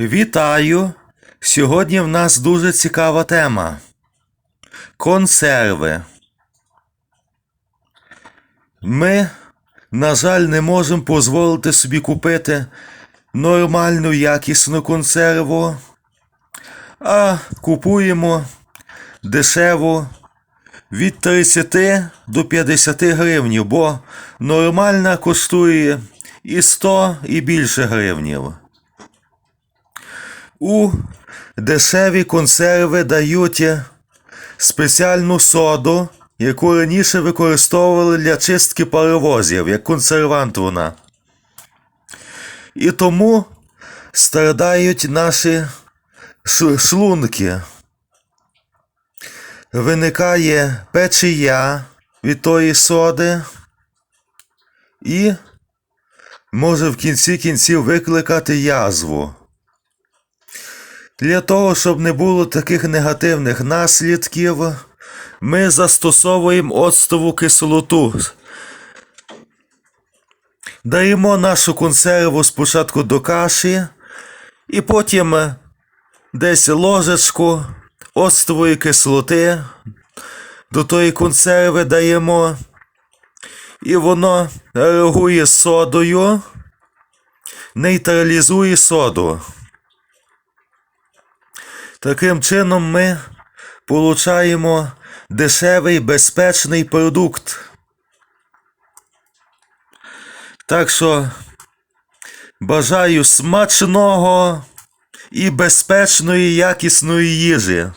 Вітаю! Сьогодні в нас дуже цікава тема. Консерви. Ми, на жаль, не можемо дозволити собі купити нормальну якісну консерву, а купуємо дешеву від 30 до 50 гривнів, бо нормальна коштує і 100 і більше гривнів. У дешеві консерви дають спеціальну соду, яку раніше використовували для чистки паровозів, як консервант вона. І тому страдають наші шлунки. Виникає печія від тої соди і може в кінці кінців викликати язву. Для того, щоб не було таких негативних наслідків, ми застосовуємо оцтову кислоту. Даємо нашу консерву спочатку до каші, і потім десь ложечку оцтової кислоти до тої консерви даємо, і воно реагує з содою, нейтралізує соду. Таким чином ми получаємо дешевий безпечний продукт. Так що бажаю смачного і безпечної якісної їжі.